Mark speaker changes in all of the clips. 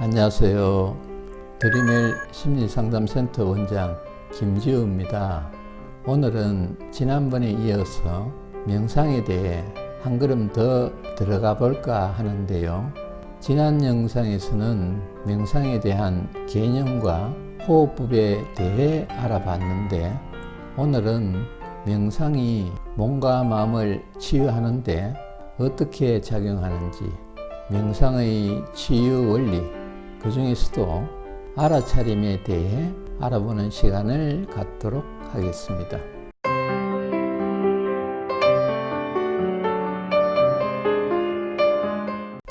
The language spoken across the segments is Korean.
Speaker 1: 안녕하세요. 드리멜 심리상담센터 원장 김지우입니다. 오늘은 지난번에 이어서 명상에 대해 한 걸음 더 들어가 볼까 하는데요. 지난 영상에서는 명상에 대한 개념과 호흡법에 대해 알아봤는데 오늘은 명상이 몸과 마음을 치유하는데 어떻게 작용하는지 명상의 치유 원리 그 중에서도 알아차림에 대해 알아보는 시간을 갖도록 하겠습니다.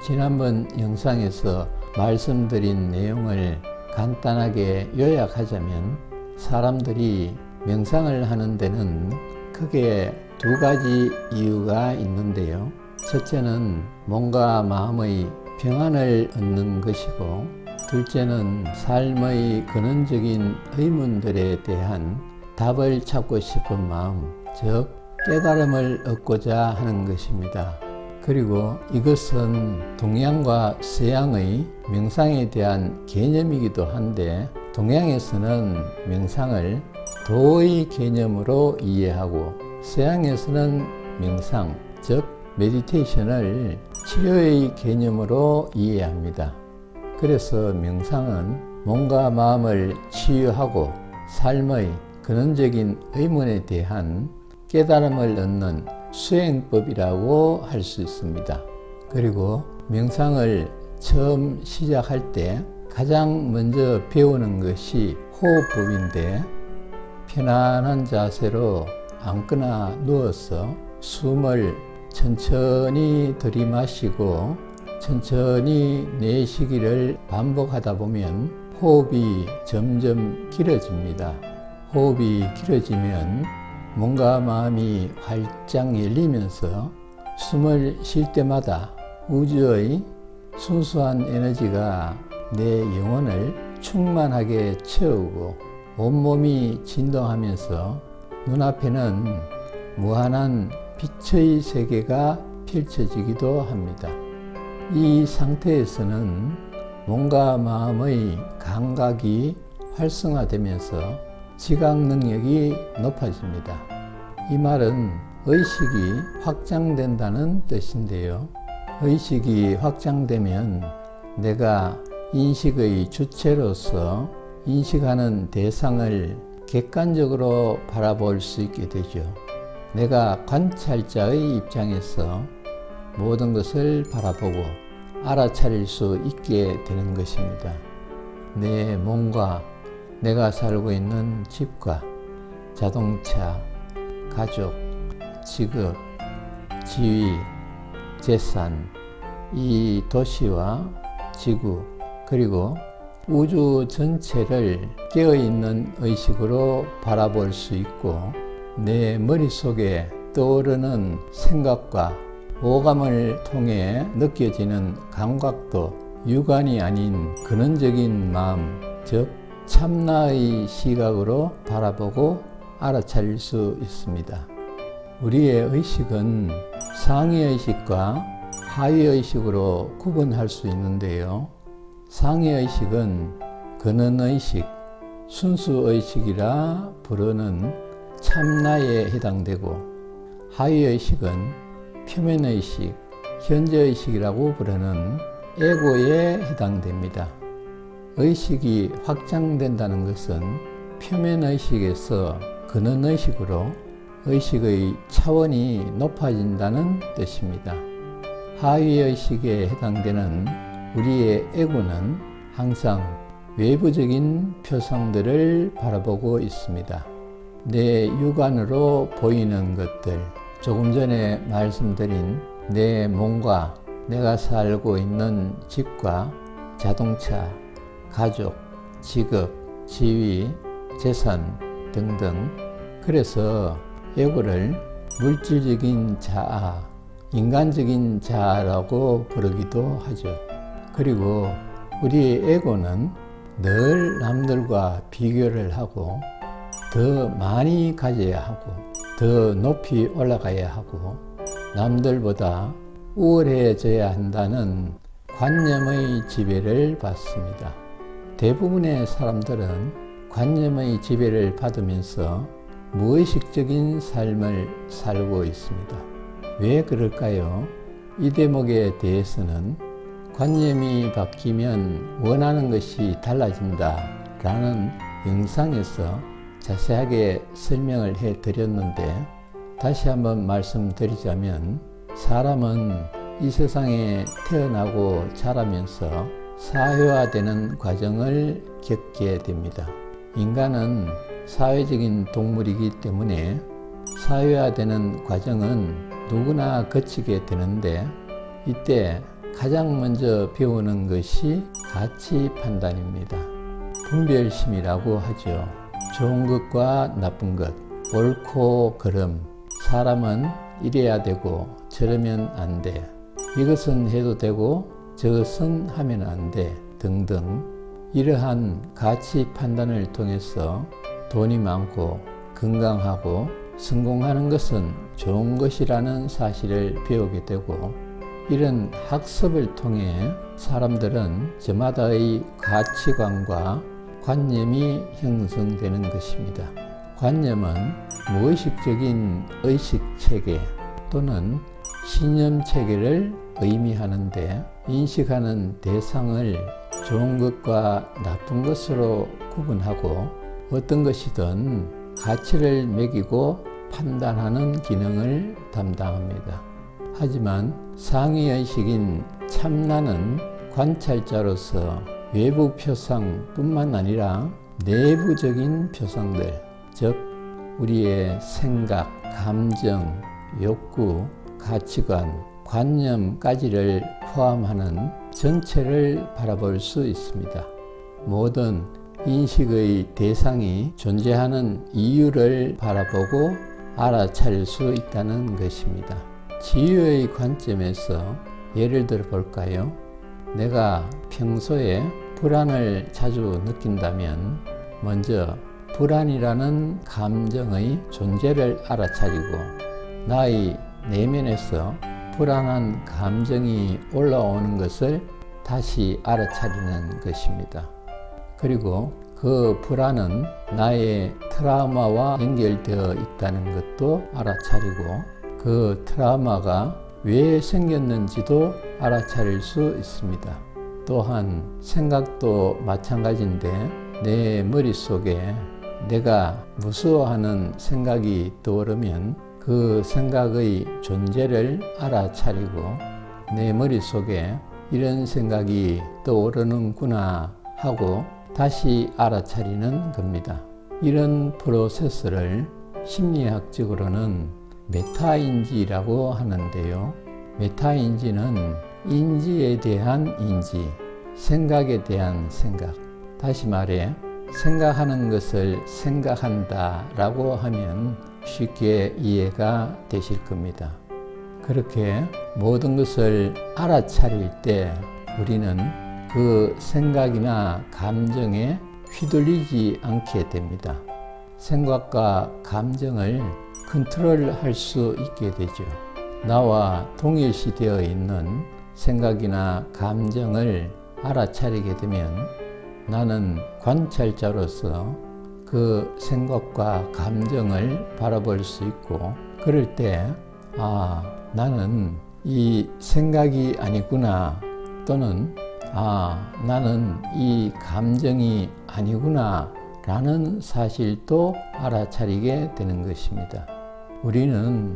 Speaker 1: 지난번 영상에서 말씀드린 내용을 간단하게 요약하자면 사람들이 명상을 하는 데는 크게 두 가지 이유가 있는데요. 첫째는 몸과 마음의 평안을 얻는 것이고, 둘째는 삶의 근원적인 의문들에 대한 답을 찾고 싶은 마음, 즉, 깨달음을 얻고자 하는 것입니다. 그리고 이것은 동양과 서양의 명상에 대한 개념이기도 한데, 동양에서는 명상을 도의 개념으로 이해하고, 서양에서는 명상, 즉, 메디테이션을 치료의 개념으로 이해합니다. 그래서 명상은 몸과 마음을 치유하고 삶의 근원적인 의문에 대한 깨달음을 얻는 수행법이라고 할 수 있습니다. 그리고 명상을 처음 시작할 때 가장 먼저 배우는 것이 호흡법인데 편안한 자세로 앉거나 누워서 숨을 천천히 들이마시고 천천히 내쉬기를 반복하다 보면 호흡이 점점 길어집니다. 호흡이 길어지면 몸과 마음이 활짝 열리면서 숨을 쉴 때마다 우주의 순수한 에너지가 내 영혼을 충만하게 채우고 온몸이 진동하면서 눈앞에는 무한한 빛의 세계가 펼쳐지기도 합니다. 이 상태에서는 몸과 마음의 감각이 활성화되면서 지각 능력이 높아집니다. 이 말은 의식이 확장된다는 뜻인데요. 의식이 확장되면 내가 인식의 주체로서 인식하는 대상을 객관적으로 바라볼 수 있게 되죠. 내가 관찰자의 입장에서 모든 것을 바라보고 알아차릴 수 있게 되는 것입니다. 내 몸과 내가 살고 있는 집과 자동차, 가족, 직업, 지위, 재산, 이 도시와 지구, 그리고 우주 전체를 깨어있는 의식으로 바라볼 수 있고, 내 머릿속에 떠오르는 생각과 오감을 통해 느껴지는 감각도 유관이 아닌 근원적인 마음, 즉 참나의 시각으로 바라보고 알아차릴 수 있습니다. 우리의 의식은 상위의식과 하위의식으로 구분할 수 있는데요. 상위의식은 근원의식, 순수의식이라 부르는 참나에 해당되고 하위의식은 표면의식, 현재의식이라고 부르는 에고에 해당됩니다. 의식이 확장된다는 것은 표면의식에서 근원의식으로 의식의 차원이 높아진다는 뜻입니다. 하위의식에 해당되는 우리의 에고는 항상 외부적인 표상들을 바라보고 있습니다. 내 육안으로 보이는 것들, 조금 전에 말씀드린 내 몸과 내가 살고 있는 집과 자동차, 가족, 직업, 지위, 재산 등등. 그래서 에고를 물질적인 자아, 인간적인 자아라고 부르기도 하죠. 그리고 우리의 에고는 늘 남들과 비교를 하고 더 많이 가져야 하고 더 높이 올라가야 하고 남들보다 우월해져야 한다는 관념의 지배를 받습니다. 대부분의 사람들은 관념의 지배를 받으면서 무의식적인 삶을 살고 있습니다. 왜 그럴까요? 이 대목에 대해서는 관념이 바뀌면 원하는 것이 달라진다 라는 영상에서 자세하게 설명을 해 드렸는데 다시 한번 말씀드리자면 사람은 이 세상에 태어나고 자라면서 사회화되는 과정을 겪게 됩니다. 인간은 사회적인 동물이기 때문에 사회화되는 과정은 누구나 거치게 되는데 이때 가장 먼저 배우는 것이 가치 판단입니다. 분별심이라고 하죠. 좋은 것과 나쁜 것, 옳고 그름, 사람은 이래야 되고 저러면 안 돼. 이것은 해도 되고 저것은 하면 안 돼. 등등. 이러한 가치 판단을 통해서 돈이 많고 건강하고 성공하는 것은 좋은 것이라는 사실을 배우게 되고 이런 학습을 통해 사람들은 저마다의 가치관과 관념이 형성되는 것입니다. 관념은 무의식적인 의식 체계 또는 신념 체계를 의미하는데 인식하는 대상을 좋은 것과 나쁜 것으로 구분하고 어떤 것이든 가치를 매기고 판단하는 기능을 담당합니다. 하지만 상위의식인 참나는 관찰자로서 외부 표상뿐만 아니라 내부적인 표상들, 즉 우리의 생각, 감정, 욕구, 가치관, 관념까지를 포함하는 전체를 바라볼 수 있습니다. 모든 인식의 대상이 존재하는 이유를 바라보고 알아차릴 수 있다는 것입니다. 지유의 관점에서 예를 들어 볼까요? 내가 평소에 불안을 자주 느낀다면 먼저 불안이라는 감정의 존재를 알아차리고 나의 내면에서 불안한 감정이 올라오는 것을 다시 알아차리는 것입니다. 그리고 그 불안은 나의 트라우마와 연결되어 있다는 것도 알아차리고 그 트라우마가 왜 생겼는지도 알아차릴 수 있습니다. 또한 생각도 마찬가지인데 내 머릿속에 내가 무서워하는 생각이 떠오르면 그 생각의 존재를 알아차리고 내 머릿속에 이런 생각이 떠오르는구나 하고 다시 알아차리는 겁니다. 이런 프로세스를 심리학적으로는 메타인지라고 하는데요. 메타인지는 인지에 대한 인지, 생각에 대한 생각. 다시 말해, 생각하는 것을 생각한다 라고 하면 쉽게 이해가 되실 겁니다. 그렇게 모든 것을 알아차릴 때 우리는 그 생각이나 감정에 휘둘리지 않게 됩니다. 생각과 감정을 컨트롤할 수 있게 되죠. 나와 동일시되어 있는 생각이나 감정을 알아차리게 되면 나는 관찰자로서 그 생각과 감정을 바라볼 수 있고 그럴 때 아, 나는 이 생각이 아니구나 또는 아, 나는 이 감정이 아니구나 라는 사실도 알아차리게 되는 것입니다. 우리는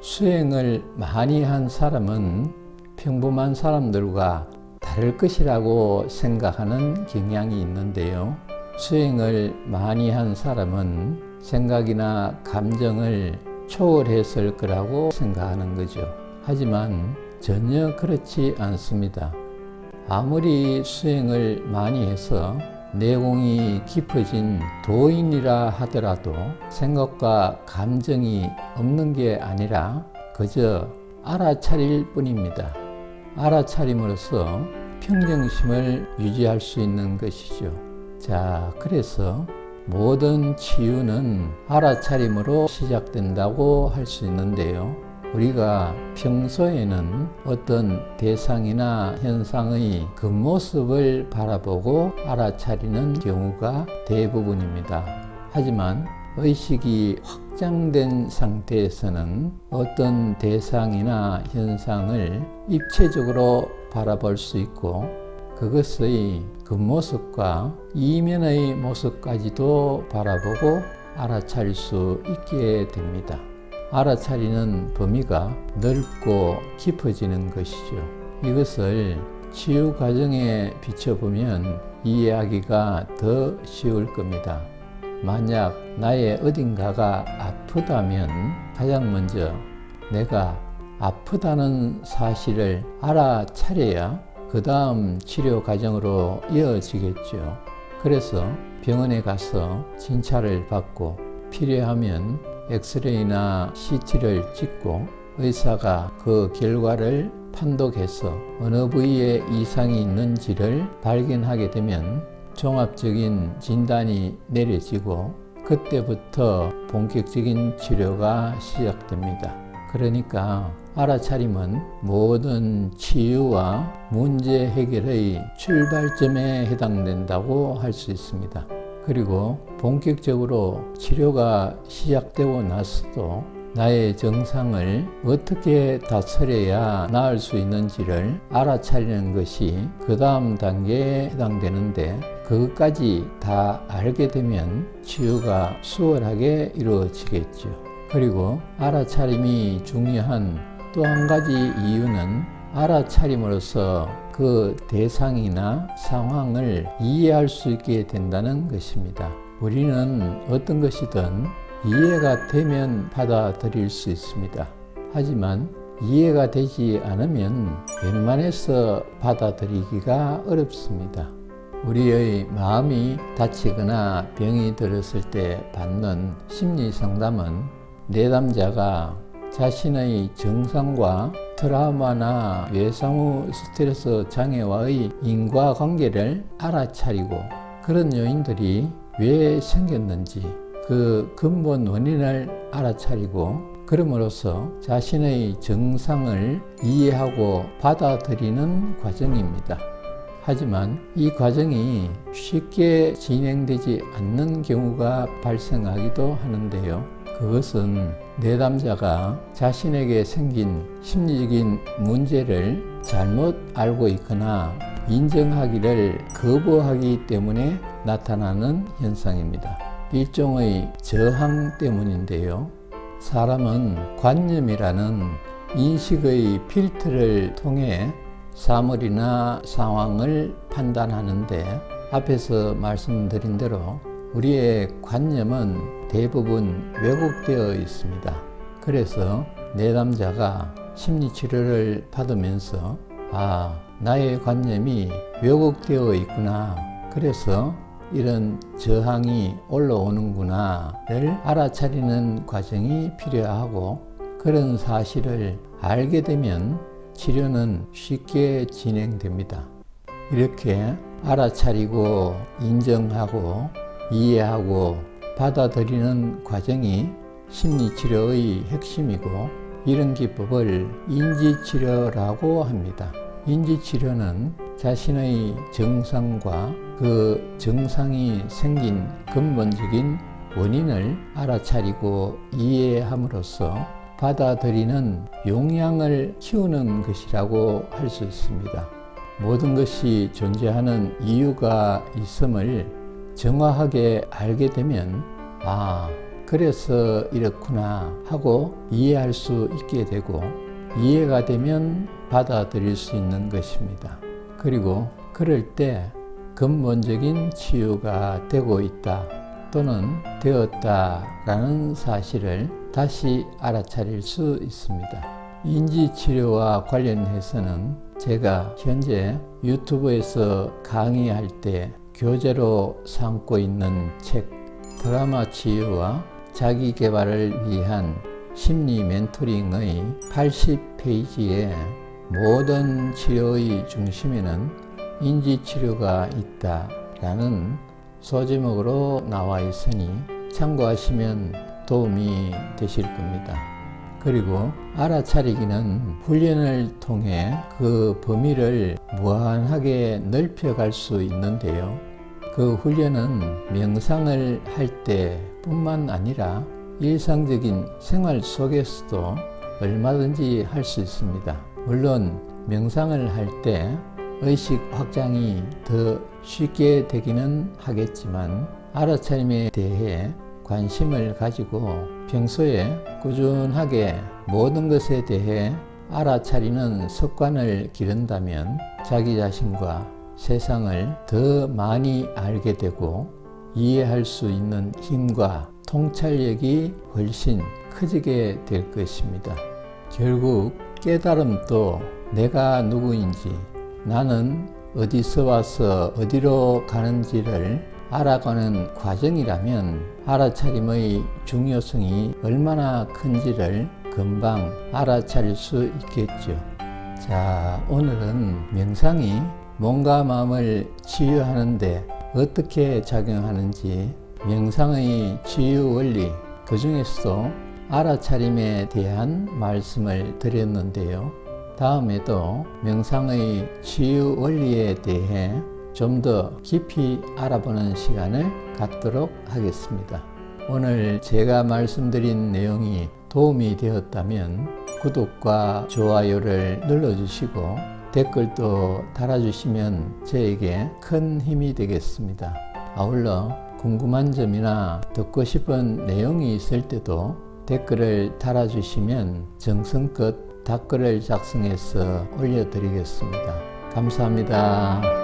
Speaker 1: 수행을 많이 한 사람은 평범한 사람들과 다를 것이라고 생각하는 경향이 있는데요. 수행을 많이 한 사람은 생각이나 감정을 초월했을 거라고 생각하는 거죠. 하지만 전혀 그렇지 않습니다. 아무리 수행을 많이 해서 내공이 깊어진 도인이라 하더라도 생각과 감정이 없는 게 아니라 그저 알아차릴 뿐입니다. 알아차림으로써 평정심을 유지할 수 있는 것이죠. 자, 그래서 모든 치유는 알아차림으로 시작된다고 할 수 있는데요. 우리가 평소에는 어떤 대상이나 현상의 그 모습을 바라보고 알아차리는 경우가 대부분입니다. 하지만 의식이 확장된 상태에서는 어떤 대상이나 현상을 입체적으로 바라볼 수 있고 그것의 그 모습과 이면의 모습까지도 바라보고 알아차릴 수 있게 됩니다. 알아차리는 범위가 넓고 깊어지는 것이죠. 이것을 치유 과정에 비춰보면 이해하기가 더 쉬울 겁니다. 만약 나의 어딘가가 아프다면 가장 먼저 내가 아프다는 사실을 알아차려야 그 다음 치료 과정으로 이어지겠죠. 그래서 병원에 가서 진찰을 받고 필요하면 엑스레이나 CT를 찍고 의사가 그 결과를 판독해서 어느 부위에 이상이 있는지를 발견하게 되면 종합적인 진단이 내려지고 그때부터 본격적인 치료가 시작됩니다. 그러니까 알아차림은 모든 치유와 문제 해결의 출발점에 해당된다고 할 수 있습니다. 그리고 본격적으로 치료가 시작되고 나서도 나의 정상을 어떻게 다스려야 나을 수 있는지를 알아차리는 것이 그 다음 단계에 해당되는데 그것까지 다 알게 되면 치유가 수월하게 이루어지겠죠. 그리고 알아차림이 중요한 또 한 가지 이유는 알아차림으로써 그 대상이나 상황을 이해할 수 있게 된다는 것입니다. 우리는 어떤 것이든 이해가 되면 받아들일 수 있습니다. 하지만 이해가 되지 않으면 웬만해서 받아들이기가 어렵습니다. 우리의 마음이 다치거나 병이 들었을 때 받는 심리 상담은 내담자가 자신의 정상과 트라우마나 외상후 스트레스 장애와의 인과관계를 알아차리고 그런 요인들이 왜 생겼는지 그 근본 원인을 알아차리고 그럼으로써 자신의 정상을 이해하고 받아들이는 과정입니다. 하지만 이 과정이 쉽게 진행되지 않는 경우가 발생하기도 하는데요. 그것은 내담자가 자신에게 생긴 심리적인 문제를 잘못 알고 있거나 인정하기를 거부하기 때문에 나타나는 현상입니다. 일종의 저항 때문인데요. 사람은 관념이라는 인식의 필터를 통해 사물이나 상황을 판단하는데 앞에서 말씀드린 대로 우리의 관념은 대부분 왜곡되어 있습니다. 그래서 내담자가 심리 치료를 받으면서 아, 나의 관념이 왜곡되어 있구나. 그래서 이런 저항이 올라오는구나를 알아차리는 과정이 필요하고 그런 사실을 알게 되면 치료는 쉽게 진행됩니다. 이렇게 알아차리고 인정하고 이해하고 받아들이는 과정이 심리치료의 핵심이고 이런 기법을 인지치료라고 합니다. 인지치료는 자신의 정상과 그 정상이 생긴 근본적인 원인을 알아차리고 이해함으로써 받아들이는 용량을 키우는 것이라고 할 수 있습니다. 모든 것이 존재하는 이유가 있음을 정확하게 알게 되면 아, 그래서 이렇구나 하고 이해할 수 있게 되고 이해가 되면 받아들일 수 있는 것입니다. 그리고 그럴 때 근본적인 치유가 되고 있다 또는 되었다라는 사실을 다시 알아차릴 수 있습니다. 인지치료와 관련해서는 제가 현재 유튜브에서 강의할 때 교재로 삼고 있는 책 드라마 치유와 자기 개발을 위한 심리 멘토링의 80페이지에 모든 치료의 중심에는 인지치료가 있다 라는 소제목으로 나와 있으니 참고하시면 도움이 되실 겁니다. 그리고 알아차리기는 훈련을 통해 그 범위를 무한하게 넓혀갈 수 있는데요. 그 훈련은 명상을 할 때뿐만 아니라 일상적인 생활 속에서도 얼마든지 할 수 있습니다. 물론 명상을 할 때 의식 확장이 더 쉽게 되기는 하겠지만 알아차림에 대해 관심을 가지고 평소에 꾸준하게 모든 것에 대해 알아차리는 습관을 기른다면 자기 자신과 세상을 더 많이 알게 되고 이해할 수 있는 힘과 통찰력이 훨씬 커지게 될 것입니다. 결국 깨달음도 내가 누구인지 나는 어디서 와서 어디로 가는지를 알아가는 과정이라면 알아차림의 중요성이 얼마나 큰지를 금방 알아차릴 수 있겠죠. 자, 오늘은 명상이 몸과 마음을 치유하는데 어떻게 작용하는지 명상의 치유 원리, 그 중에서도 알아차림에 대한 말씀을 드렸는데요. 다음에도 명상의 치유 원리에 대해 좀 더 깊이 알아보는 시간을 갖도록 하겠습니다. 오늘 제가 말씀드린 내용이 도움이 되었다면 구독과 좋아요를 눌러주시고 댓글도 달아주시면 저에게 큰 힘이 되겠습니다. 아울러 궁금한 점이나 듣고 싶은 내용이 있을 때도 댓글을 달아주시면 정성껏 답글을 작성해서 올려드리겠습니다. 감사합니다.